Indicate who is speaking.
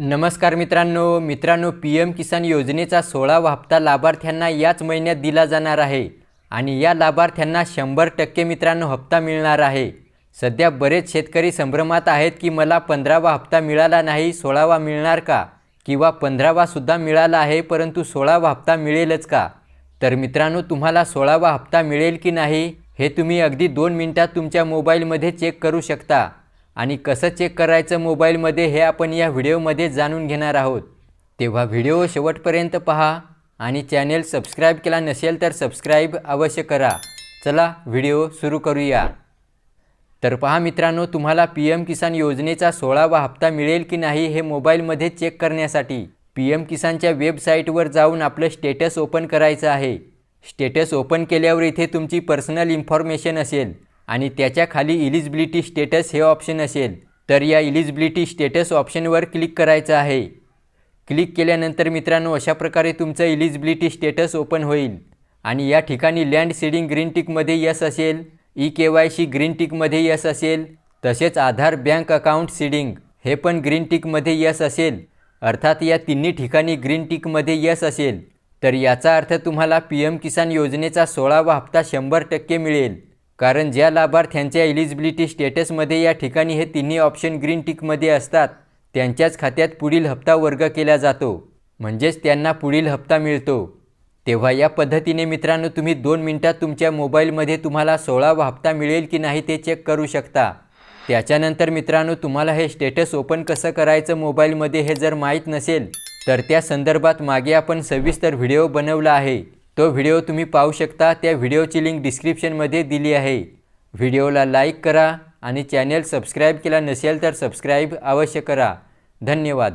Speaker 1: नमस्कार मित्रांनो मित्रांनो पी एम किसान योजनेचा सोळावा हप्ता लाभार्थ्यांना याच महिन्यात दिला जाणार आहे. आणि या लाभार्थ्यांना शंभर टक्के मित्रांनो हप्ता मिळणार आहे. सध्या बरेच शेतकरी संभ्रमात आहेत की मला पंधरावा हप्ता मिळाला नाही सोळावा मिळणार का? किंवा पंधरावासुद्धा मिळाला आहे परंतु सोळावा हप्ता मिळेलच का? तर मित्रांनो तुम्हाला सोळावा हप्ता मिळेल की नाही हे तुम्ही अगदी दोन मिनटात तुमच्या मोबाईलमध्ये चेक करू शकता. आणि कसं चेक करायचं मोबाईलमध्ये हे आपण या व्हिडिओमध्ये जाणून घेणार आहोत. तेव्हा व्हिडिओ शेवटपर्यंत पहा आणि चॅनेल सबस्क्राईब केला नसेल तर सबस्क्राईब अवश्य करा. चला व्हिडिओ सुरू करूया. तर पहा मित्रांनो तुम्हाला पी एम किसान योजनेचा सोळावा हप्ता मिळेल की नाही हे मोबाईलमध्ये चेक करण्यासाठी. पी एम किसानच्या वेबसाईटवर जाऊन आपलं स्टेटस ओपन करायचं आहे. स्टेटस ओपन केल्यावर इथे तुमची पर्सनल इन्फॉर्मेशन असेल. आणि त्याच्याखाली इलिजिबिलिटी स्टेटस हे ऑप्शन असेल तर या इलिजिबिलिटी स्टेटस ऑप्शनवर क्लिक करायचं आहे. क्लिक केल्यानंतर मित्रांनो अशा प्रकारे तुमचं इलिजिबिलिटी स्टेटस ओपन होईल. आणि या ठिकाणी लँड सीडिंग ग्रीन टिकमध्ये यस असेल e K Y C green टिकमध्ये yes असेल तसेच आधार बँक अकाउंट सीडिंग हे पण ग्रीन टिकमध्ये यस असेल. अर्थात या तिन्ही ठिकाणी ग्रीन टिकमध्ये यस असेल. तर याचा अर्थ तुम्हाला पी एम किसान योजनेचा सोळावा हप्ता शंभर टक्के मिळेल. कारण ज्या लाभार्थ्यांच्या एलिजिबिलिटी स्टेटसमध्ये या ठिकाणी हे तिन्ही ऑप्शन ग्रीन टिकमध्ये असतात त्यांच्याच खात्यात पुढील हप्ता वर्ग केला जातो. म्हणजेच त्यांना पुढील हप्ता मिळतो. तेव्हा या पद्धतीने मित्रांनो तुम्ही दोन मिनटात तुमच्या मोबाईलमध्ये तुम्हाला सोळावा हप्ता मिळेल की नाही ते चेक करू शकता. त्याच्यानंतर मित्रांनो तुम्हाला हे स्टेटस ओपन कसं करायचं मोबाईलमध्ये हे जर माहीत नसेल तर त्या संदर्भात मागे आपण सविस्तर व्हिडिओ बनवला आहे. तो व्हिडिओ तुम्ही पाहू शकता. त्या व्हिडिओची लिंक डिस्क्रिप्शनमध्ये दिली आहे. व्हिडिओला लाईक करा आणि चॅनेल सबस्क्राईब केला नसेल तर सबस्क्राईब अवश्य करा. धन्यवाद.